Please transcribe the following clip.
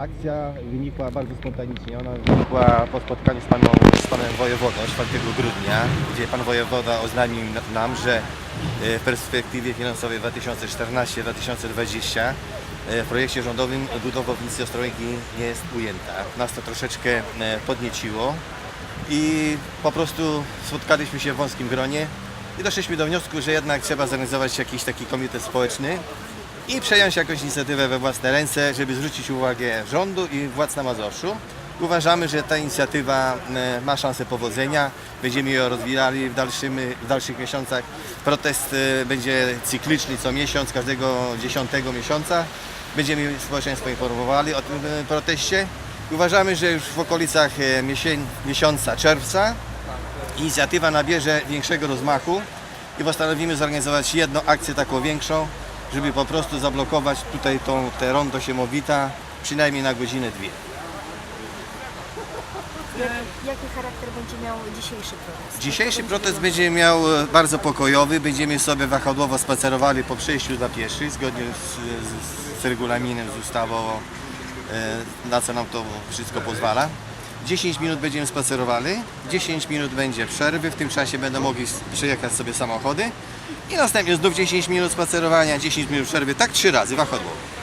Akcja wynikła bardzo spontanicznie. Ona wynikła po spotkaniu z, paną, z panem wojewodą 4 grudnia, gdzie pan wojewoda oznajmił nam, że e, w perspektywie finansowej 2014-2020 e, w projekcie rządowym budowa obwodnicy Ostrołęki nie jest ujęta. Nas to troszeczkę e, podnieciło i po prostu spotkaliśmy się w wąskim gronie i doszliśmy do wniosku, że jednak trzeba zorganizować jakiś taki komitet społeczny i przejąć jakąś inicjatywę we własne ręce, żeby zwrócić uwagę rządu i władz na Mazowszu. Uważamy, że ta inicjatywa e, ma szansę powodzenia. Będziemy ją rozwijali w, dalszym, w dalszych miesiącach. Protest e, będzie cykliczny co miesiąc, każdego dziesiątego miesiąca. Będziemy społeczeństwo informowali o tym e, proteście. Uważamy, że już w okolicach miesiąca czerwca inicjatywa nabierze większego rozmachu i postanowimy zorganizować jedną akcję taką większą, żeby po prostu zablokować tutaj tą, te rondo Siemowita przynajmniej na godzinę, dwie. Jak, jaki charakter będzie miał dzisiejszy protest? Dzisiejszy protest będzie miał e, bardzo pokojowy. Będziemy sobie wahadłowo spacerowali po przejściu dla pieszych zgodnie z, z, z regulaminem, z ustawą, e, na co nam to wszystko pozwala. 10 minut będziemy spacerowali, 10 minut będzie przerwy, w tym czasie będą mogli przejechać sobie samochody i następnie znów 10 minut spacerowania, 10 minut przerwy, tak trzy razy wahadłowo.